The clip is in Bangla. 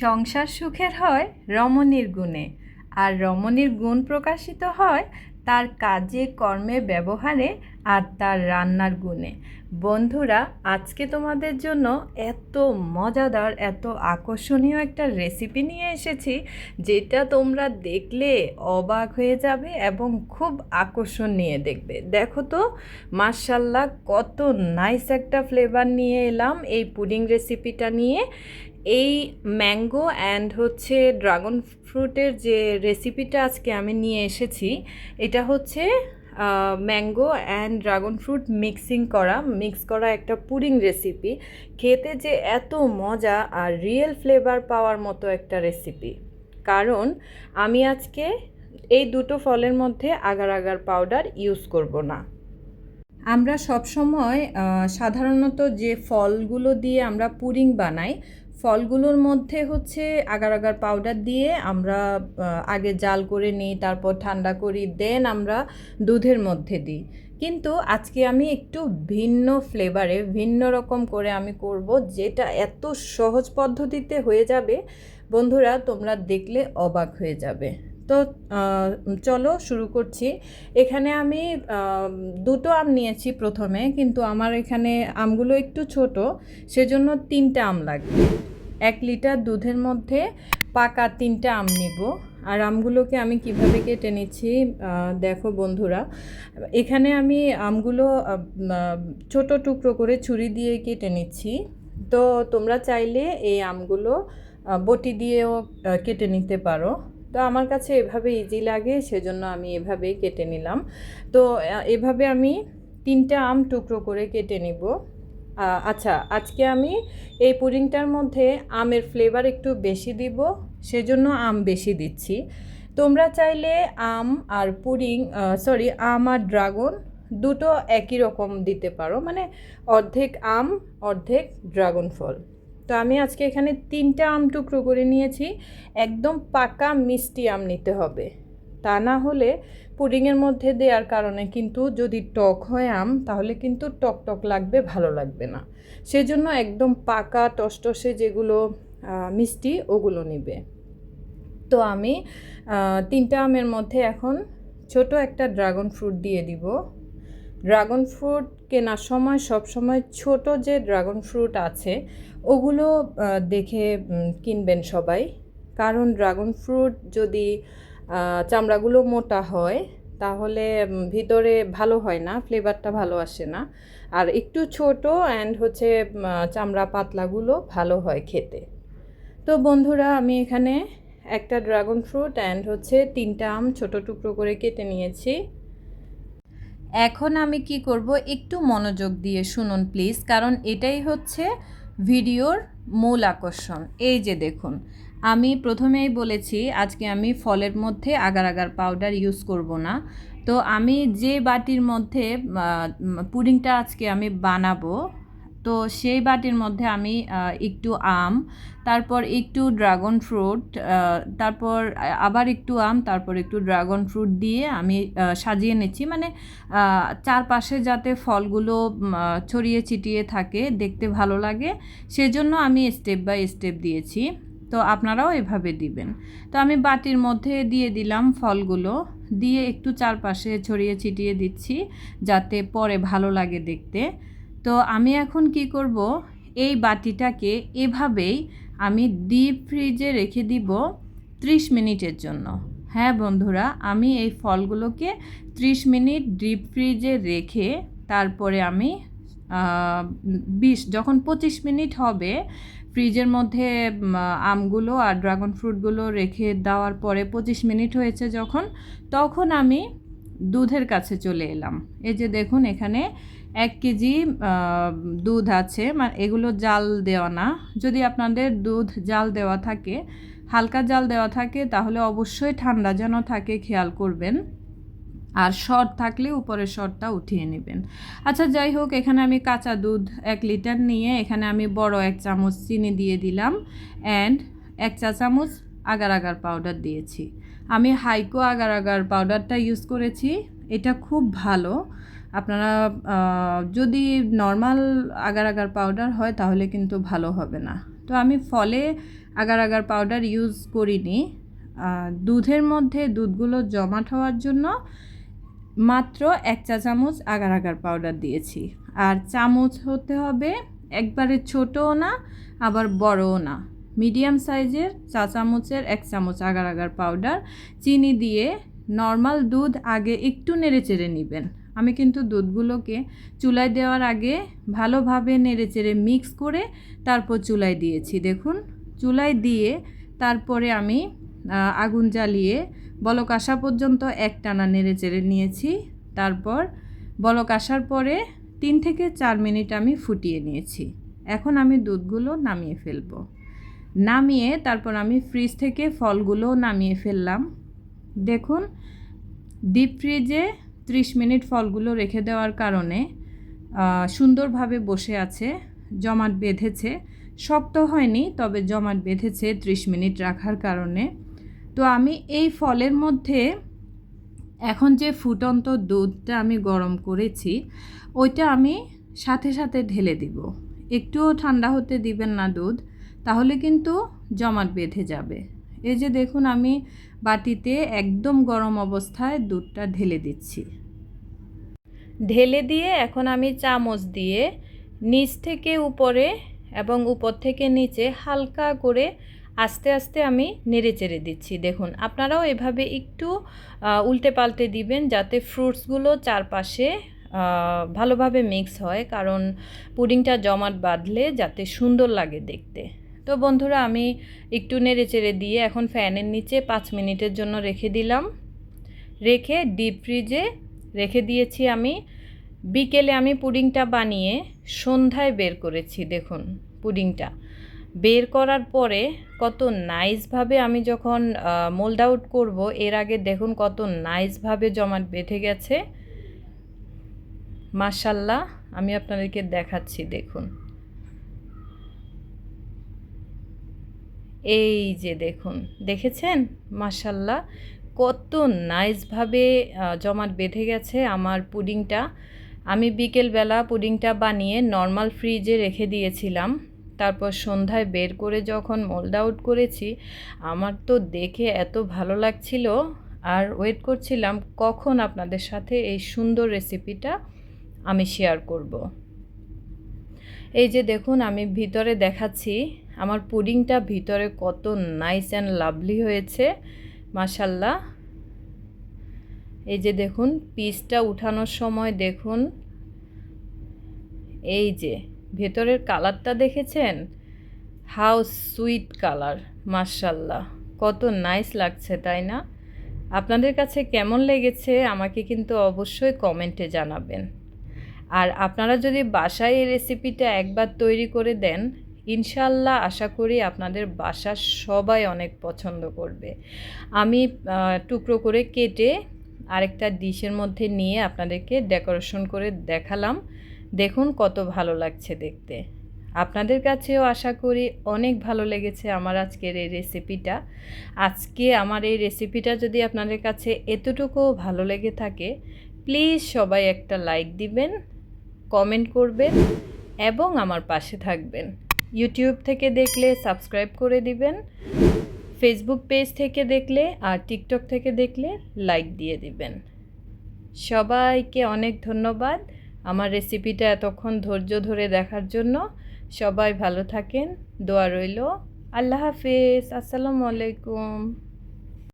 সংসার সুখের হয় রমণীর গুণে, আর রমণীর গুণ প্রকাশিত হয় তার কাজে, কর্মে, ব্যবহারে, আর তার রান্নার গুণে। বন্ধুরা, আজকে তোমাদের জন্য এত মজাদার, এত আকর্ষণীয় একটা রেসিপি নিয়ে এসেছি, যেটা তোমরা দেখলে অবাক হয়ে যাবে এবং খুব আকর্ষণ নিয়ে দেখবে। দেখো তো মার্শাল্লাহ কত নাইস একটা ফ্লেভার নিয়ে এলাম এই পুডিং রেসিপিটা নিয়ে। এই ম্যাঙ্গো অ্যান্ড হচ্ছে ড্রাগন ফ্রুটের যে রেসিপিটা আজকে আমি নিয়ে এসেছি এটা হচ্ছে mango and dragon fruit mixing করা মিক্স করা একটা পুডিং রেসিপি। খেতে যে এত মজা আর রিয়েল ফ্লেভার পাওয়ার মতো একটা রেসিপি। কারণ আমি আজকে এই দুটো ফলের মধ্যে আগার আগার পাউডার ইউজ করব না। আমরা সবসময় আহ, সাধারণত যে ফলগুলো দিয়ে আমরা পুডিং বানাই ফলগুলোর মধ্যে হচ্ছে আগার আগার পাউডার দিয়ে আমরা আগে জাল করে নিই, তারপর ঠান্ডা করি দেন আমরা দুধের মধ্যে দিই। কিন্তু আজকে আমি একটু ভিন্ন ফ্লেভারে ভিন্ন রকম করে আমি করব, যেটা এত সহজ পদ্ধতিতে হয়ে যাবে। বন্ধুরা, তোমরা দেখলে অবাক হয়ে যাবে। তো চলো শুরু করছি। এখানে আমি দুটো আম নিয়েছি প্রথমে, কিন্তু আমার এখানে আমগুলো একটু ছোট, সেজন্য তিনটে আম লাগবে। এক লিটার দুধের মধ্যে পাকা তিনটে আম নিব। আর আমগুলোকে আমি কীভাবে কেটে নিচ্ছি দেখো বন্ধুরা। এখানে আমি আমগুলো ছোট টুকরো করে ছুরি দিয়ে কেটে নিচ্ছি। তো তোমরা চাইলে এই আমগুলো বটি দিয়েও কেটে নিতে পারো। তো আমার কাছে এভাবে ইজি লাগে, সেজন্য আমি এভাবেই কেটে নিলাম। তো এভাবে আমি তিনটা আম টুকরো করে কেটে নিব। আচ্ছা আজকে আমি এই পুডিংটার মধ্যে আমের ফ্লেভার একটু বেশি দিব, সেজন্য আম বেশি দিচ্ছি। তোমরা চাইলে আম আর পুডিং সরি আম আর ড্রাগন দুটো একই রকম দিতে পারো মানে অর্ধেক আম, অর্ধেক ড্রাগন ফল। তো আমি আজকে এখানে তিনটা আম টুকরো করে নিয়েছি, একদম পাকা মিষ্টি আম নিতে হবে। তা না হলে পুডিংয়ের মধ্যে দেওয়ার কারণে কিন্তু যদি টক হয় আম, তাহলে কিন্তু টক টক লাগবে, ভালো লাগবে না। সেজন্য একদম পাকা টসটসে যেগুলো মিষ্টি, ওগুলো নিবে। তো আমি তিনটা আমের মধ্যে এখন ছোট একটা ড্রাগন ফ্রুট দিয়ে দিব। ড্রাগন ফ্রুট কেনার সময়, সব সময় ছোট যে ড্রাগন ফ্রুট আছে, ওগুলো দেখে কিনবেন সবাই। কারণ ড্রাগন ফ্রুট যদি চামড়াগুলো মোটা হয়, তাহলে ভিতরে ভালো হয় না ফ্লেভারটা ভালো আসে না। আর একটু ছোট অ্যান্ড হচ্ছে চামড়া পাতলাগুলো ভালো হয় খেতে। তো বন্ধুরা, আমি এখানে একটা ড্রাগন ফ্রুট অ্যান্ড হচ্ছে তিনটা আম ছোট টুকরো করে কেটে নিয়েছি। এখন আমি কি করব, একটু মনোযোগ দিয়ে শুনুন প্লিজ কারণ এটাই হচ্ছে ভিডিওর মূল আকর্ষণ। এই যে দেখুন আমি প্রথমেই বলেছি, আজকে আমি ফলের মধ্যে আগার আগার পাউডার ইউজ করব না। তো আমি যে বাটির মধ্যে পুডিংটা আজকে আমি বানাবো, তো সেই বাটির মধ্যে আমি একটু আম, তারপর একটু ড্রাগন ফ্রুট তারপর আবার একটু আম, তারপর একটু ড্রাগন ফ্রুট দিয়ে আমি সাজিয়ে নিচ্ছি। মানে চারপাশে যাতে ফলগুলো ছড়িয়ে ছিটিয়ে থাকে, দেখতে ভালো লাগে, সেজন্য আমি স্টেপ বাই স্টেপ দিয়েছি। তো আপনারাও এভাবে দিবেন। তো আমি বাটির মধ্যে দিয়ে দিলাম ফলগুলো। দিয়ে একটু চারপাশে ছড়িয়ে ছিটিয়ে দিচ্ছি যাতে পরে ভালো লাগে দেখতে। তো আমি এখন কি করব, এই বাটিটাকে এভাবেই আমি ডিপ ফ্রিজে রেখে দিব ত্রিশ মিনিটের জন্য। হ্যাঁ বন্ধুরা, আমি এই ফলগুলোকে ত্রিশ মিনিট ডিপ ফ্রিজে রেখে তারপরে আমি বিশ, যখন পঁচিশ মিনিট হবে ফ্রিজের মধ্যে আমগুলো আর ড্রাগন ফ্রুটগুলো রেখে দেওয়ার পরে পঁচিশ মিনিট হয়েছে যখন, তখন আমি দুধের কাছে চলে এলাম। এই যে দেখুন, এখানে এক কেজি দুধ আছে। মানে এগুলো জাল দেওয়া না। যদি আপনাদের দুধ জাল দেওয়া থাকে, হালকা জাল দেওয়া থাকে, তাহলে অবশ্যই ঠান্ডা যেন থাকে, খেয়াল করবেন। আর শর্ট থাকলে উপরের শর্টটা উঠিয়ে নেবেন। আচ্ছা যাই হোক, এখানে আমি কাঁচা দুধ এক লিটার নিয়ে এখানে আমি বড় এক চামচ চিনি দিয়ে দিলাম অ্যান্ড এক চা চামচ আগার আগার পাউডার দিয়েছি। আমি হাইকো আগার আগার পাউডারটা ইউজ করেছি, এটা খুব ভালো। আপনারা যদি নর্মাল আগার আগার পাউডার হয়, তাহলে কিন্তু ভালো হবে না। তো আমি ফলে আগার আগার পাউডার ইউজ করিনি। দুধের মধ্যে দুধগুলো জমাট হওয়ার জন্য মাত্র এক চা চামচ আগার আগার পাউডার দিয়েছি। আর চামচ হতে হবে একবারে ছোটও না, আবার বড়ও না। মিডিয়াম সাইজের চা চামচের এক চামচ আগার আগার পাউডার চিনি দিয়ে নর্মাল দুধ আগে একটু নেড়ে চেড়ে নেবেন। আমি কিন্তু দুধগুলোকে চুলায় দেওয়ার আগে ভালোভাবে নেড়ে চেড়ে মিক্স করে তারপর চুলায় দিয়েছি। দেখুন, চুলায় দিয়ে তারপরে আমি আগুন জ্বালিয়ে বলক আসা পর্যন্ত এক টানা নেড়ে চেড়ে নিয়েছি। তারপর বলক আসার পরে তিন থেকে চার মিনিট আমি ফুটিয়ে নিয়েছি। এখন আমি দুধগুলো নামিয়ে ফেলব। নামিয়ে তারপর আমি ফ্রিজ থেকে ফলগুলো নামিয়ে ফেললাম। দেখুন, ডিপ ফ্রিজে ত্রিশ মিনিট ফলগুলো রেখে দেওয়ার কারণে সুন্দরভাবে বসে আছে, জমাট বেঁধেছে। শক্ত হয়নি, তবে জমাট বেঁধেছে ত্রিশ মিনিট রাখার কারণে। তো আমি এই ফলের মধ্যে এখন যে ফুটন্ত দুধটা আমি গরম করেছি, ওইটা আমি সাথে সাথে ঢেলে দিব। একটুও ঠান্ডা হতে দিবেন না দুধ, তাহলে কিন্তু জমাট বেঁধে যাবে। এই যে দেখুন, আমি বাটিতে একদম গরম অবস্থায় দুধটা ঢেলে দিচ্ছি। ঢেলে দিয়ে এখন আমি চামচ দিয়ে নিচ থেকে উপরে এবং উপর থেকে নিচে হালকা করে আস্তে আস্তে আমি নেড়ে চেড়ে দিচ্ছি। দেখুন, আপনারাও এভাবে একটু উল্টে পাল্টে দিবেন যাতে ফ্রুটসগুলো চারপাশে ভালোভাবে মিক্স হয়। কারণ পুডিংটা জমাট বাঁধলে যাতে সুন্দর লাগে দেখতে। তো বন্ধুরা, আমি একটু নেড়ে চেড়ে দিয়ে এখন ফ্যানের নিচে পাঁচ মিনিটের জন্য রেখে দিলাম। রেখে ডিপ ফ্রিজে রেখে দিয়েছি আমি। বিকেলে আমি পুডিংটা বানিয়ে সন্ধ্যায় বের করেছি, দেখুন, পুডিংটা। বের করার পরে কত নাইসভাবে আমি যখন মোল্ড আউট করব, এর আগে দেখুন কত নাইসভাবে জমাট বেঁধে গেছে। মাশাল্লাহ, আমি আপনাদেরকে দেখাচ্ছি, দেখুন। এই যে দেখুন, দেখেছেন? মাশাল্লাহ, কত নাইসভাবে জমাট বেঁধে গেছে আমার পুডিংটা। আমি বিকেলবেলা পুডিংটা বানিয়ে নর্মাল ফ্রিজে রেখে দিয়েছিলাম। তারপর সন্ধ্যায় বের করে যখন মোল্ড আউট করেছি, আমার তো দেখে এত ভালো লাগছিল আর ওয়েট করছিলাম কখন আপনাদের সাথে এই সুন্দর রেসিপিটা আমি শেয়ার করব। এই যে দেখুন, আমি ভিতরে দেখাচ্ছি, আমার পুডিংটা ভিতরে কত নাইস অ্যান্ড লাভলি হয়েছে মাশাল্লাহ এই যে দেখুন পিসটা উঠানোর সময় দেখুন, এই যে ভেতরের কালারটা দেখেছেন? হাউ সুইট কালার মাশাল্লাহ কত নাইস লাগছে, তাই না? আপনাদের কাছে কেমন লেগেছে আমাকে কিন্তু অবশ্যই কমেন্টে জানাবেন। আর আপনারা যদি বাসায় এই রেসিপিটা একবার তৈরি করে দেন ইনশাল্লাহ আশা করি আপনাদের বাসার সবাই অনেক পছন্দ করবে। আমি টুকরো করে কেটে আরেকটা ডিশের মধ্যে নিয়ে আপনাদেরকে ডেকোরেশন করে দেখালাম। দেখুন কত ভালো লাগছে দেখতে। আপনাদের কাছেও আশা করি অনেক ভালো লেগেছে আমার আজকের এই রেসিপিটা আজকে আমার এই রেসিপিটা যদি আপনাদের কাছে এতটুকুও ভালো লেগে থাকে প্লিজ সবাই একটা লাইক দিবেন কমেন্ট করবেন এবং আমার পাশে থাকবেন। ইউটিউব থেকে দেখলে সাবস্ক্রাইব করে দিবেন ফেসবুক পেজ থেকে দেখলে আর টিকটক থেকে দেখলে লাইক দিয়ে দিবেন। সবাইকে অনেক ধন্যবাদ। আমার রেসিপিটা এতক্ষণ ধৈর্য ধরে দেখার জন্য সবাই ভালো থাকেন, দোয়া রইল। আল্লাহ হাফেজ, আসসালামু আলাইকুম।